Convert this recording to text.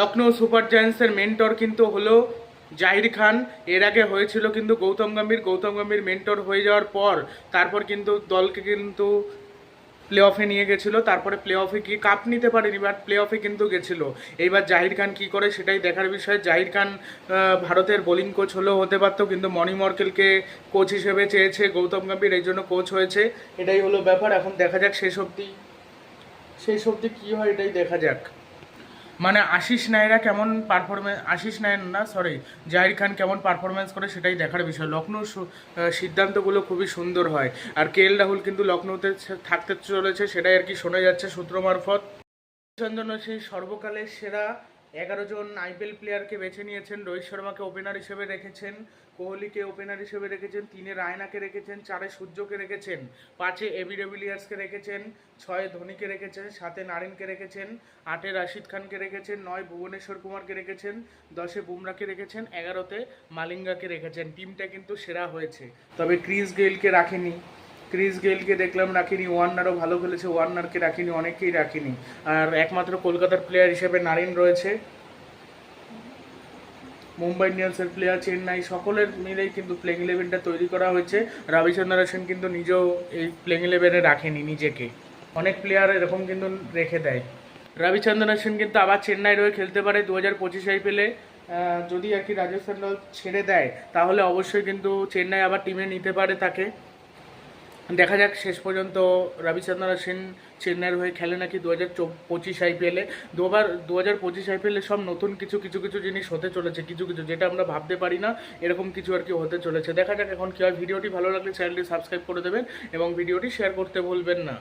Lucknow super জায়ান্টসের mentor কিন্তু হলো জাহির খান। এর আগে হয়েছিল কিন্তু গৌতম গম্ভীর। গৌতম গম্ভীর মেন্টর হয়ে যাওয়ার পর তারপর কিন্তু দলকে কিন্তু প্লে অফে নিয়ে গেছিল। তারপরে প্লে অফে কি কাপ নিতে পারেনি, বাট প্লে অফে কিন্তু গেছিল। এইবার জাহির খান কি করে সেটাই দেখার বিষয়। জাহির খান ভারতের বোলিং কোচ হলেও হতে পারতো, কিন্তু মণি মর্কেলকে কোচ হিসেবে চেয়েছে গৌতম গম্ভীর, এই জন্য কোচ হয়েছে। এটাই হলো ব্যাপার। এখন দেখা যাক শেষ অবধি শেষ অবধি কী হয়, এটাই দেখা যাক। মানে আশিস নায়রা কেমন পারফরমেন্স আশিস নায়ন না সরি জাহির খান কেমন পারফরমেন্স করে সেটাই দেখার বিষয়। লখনৌ সিদ্ধান্তগুলো খুবই সুন্দর হয়। আর কে এল রাহুল কিন্তু লখনৌতে থাকতে চলেছে, সেটাই আর কি শোনা যাচ্ছে সূত্র মারফত। চন্দন সেই সর্বকালের সেরা এগারো জন আইপিএল প্লেয়ারকে বেছে নিয়েছেন। রোহিত শর্মাকে ওপেনার হিসেবে রেখেছেন, কোহলিকে ওপেনার হিসেবে রেখেছেন, তিনে রায়নাকে রেখেছেন, চারে সূর্যকে রেখেছেন, পাঁচে এবি ডেভিলিয়ার্সকে রেখেছেন, ছয়ে ধোনিকে রেখেছেন, সাতে নারিনকে রেখেছেন, আটে রাশিদ খানকে রেখেছেন, নয় ভুবনেশ্বর কুমারকে রেখেছেন, দশে বুমরাকে রেখেছেন, এগারোতে মালিঙ্গাকে রেখেছেন। টিমটা কিন্তু সেরা হয়েছে। তবে ক্রিস গেইলকে রাখেনি। ক্রিস গেইলকে দেখলাম রাখিনি, ওয়ার্নারও ভালো খেলেছে, ওয়ার্নারকে রাখিনি, অনেকেই রাখিনি। আর একমাত্র কলকাতার প্লেয়ার হিসেবে নারিন রয়েছে। মুম্বাই ইন্ডিয়ান্সের প্লেয়ার চেন্নাই, সকলের মিলেই কিন্তু প্লেইং ইলেভেনটা তৈরি করা হয়েছে। রবিচন্দ্র সেন কিন্তু নিজেও এই প্লেইং ইলেভেনে রাখেনি নিজেকে। অনেক প্লেয়ার এরকম কিন্তু রেখে দেয়। রবিচন্দ্রন সেন কিন্তু আবার চেন্নাই রয়ে খেলতে পারে দু হাজার পঁচিশ আইপিএলে যদি আর কি রাজস্থান ছেড়ে দেয়, তাহলে অবশ্যই কিন্তু চেন্নাই আবার টিমে নিতে পারে তাকে। দেখা যাক, শেষ পর্যন্ত রবিচন্দ্র সেন চেন্নাইয়ের হয়ে খেলে নাকি দু হাজার পঁচিশ আইপিএলে দুবার, দু হাজার পঁচিশ আইপিএলে সব নতুন কিছু কিছু কিছু জিনিস হতে চলেছে, কিছু কিছু, যেটা আমরা ভাবতে পারি না, এরকম কিছু আর কি হতে চলেছে। দেখা যাক এখন কী হয়। ভিডিওটি ভালো লাগলে চ্যানেলটি সাবস্ক্রাইব করে দেবেন এবং ভিডিওটি শেয়ার করতে ভুলবেন না।